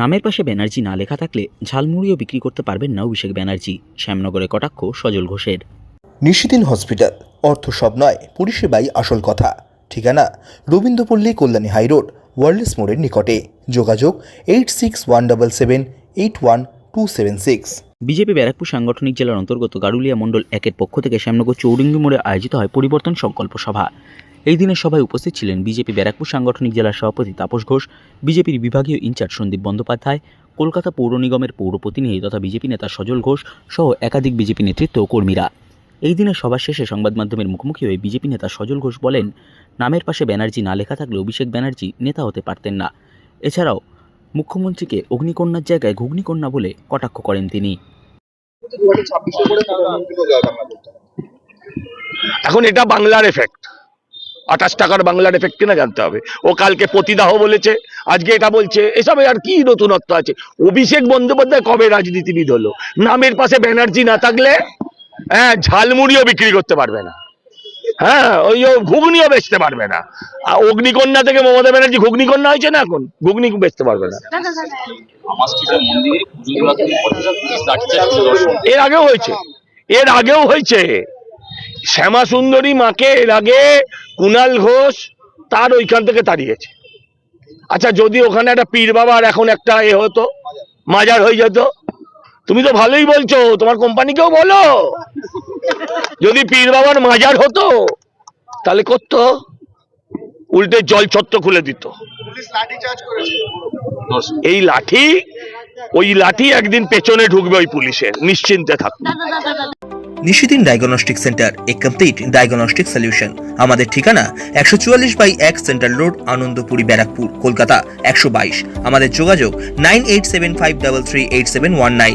নামের পাশে ব্যানার্জি না লেখা থাকলে ঝালমুড়িও বিক্রি করতে পারবেন না অভিষেক ব্যানার্জি শ্যামনগরে কটাক্ষ সজল ঘোষের। নিশিদিন হসপিটাল, অর্থ সব নয়, পরিষেবাই আসল কথা। ঠিকানা, রবীন্দ্রপল্লী, কল্যাণী হাইরোড ওয়ার্ল্ডস মোড়ের নিকটে। যোগাযোগ, eight six one double seven, eight one two seven six. BJP Barrackpore সাংগঠনিক জেলার অন্তর্গত গারুলিয়া মণ্ডল একের পক্ষ থেকে শ্যামনগর চৌরিঙ্গি মোড়ে আয়োজিত হয় পরিবর্তন সংকল্প সভা। এই দিনের সভায় উপস্থিত ছিলেন বিজেপি ব্যারাকপুর সাংগঠনিক জেলার সভাপতি তাপস ঘোষ, বিজেপির বিভাগীয় ইনচার্জ সন্দীপ বন্দ্যোপাধ্যায়, কলকাতা পৌর নিগমের পৌর প্রতিনিধি তথা বিজেপি নেতা সজল ঘোষ সহ একাধিক বিজেপি নেতৃত্ব কর্মীরা। এই দিনের সভা শেষে সংবাদ মাধ্যমের মুখোমুখি হয়ে বিজেপি নেতা সজল ঘোষ বলেন, নামের পাশে ব্যানার্জি না লেখা থাকলে অভিষেক ব্যানার্জি নেতা হতে পারতেন না। এছাড়াও মুখ্যমন্ত্রীকে অগ্নিকন্যার জায়গায় ঘুগনিকন্যা বলে কটাক্ষ করেন তিনি। এখন এটা বাংলার এফেক্ট আঠাশ টাকার বাংলার এফেক্ট কিনা জানতে হবে। ও কালকে পতিদাহ বলেছে, আজকে এটা বলছে, এসবে আর কি নতুনত্ব আছে? অভিষেক বন্দ্যোপাধ্যায় কবে রাজনীতিবিদ হলো? নামের পাশে ব্যানার্জি না থাকলে হ্যাঁ ঝালমুড়িও বিক্রি করতে পারবে না। হ্যাঁ ওই ও ঘুগনিও বেচতে পারবে না। আর অগ্নিকন্যা থেকে মমতা ব্যানার্জি ঘুগনিকন্যা হয়েছে না এখন? ঘুগনি বেচতে পারবে না। এর আগেও হয়েছে। এর আগেও হয়েছে। শ্যামা সুন্দরী মাকে এর আগে কুনাল ঘোষ তার ওইখান থেকে তাড়িয়েছে। আচ্ছা যদি ওখানে একটা পীর বাবার এখন একটা এ হতো মাজার হয়ে যেত তুমি তো ভালোই বলছো, তোমার কোম্পানিকেও বলো। যদি পীর বাবার মাজার হতো, তাহলে করতো। উল্টে জল ছত্র খুলে দিত। এই লাঠি, ওই লাঠি একদিন পেছনে ঢুকবে ওই পুলিশের, নিশ্চিন্তে থাকুন Nishidin diagnostic centre, a complete diagnostic solution আমাদের ঠিকানা একশো চুয়াল্লিশ বাই এক সেন্ট্রাল রোড, আনন্দপুরি, ব্যারাকপুর, কলকাতা, একশো বাইশ। আমাদের যোগাযোগ nine eight seven five double three eight seven one nine.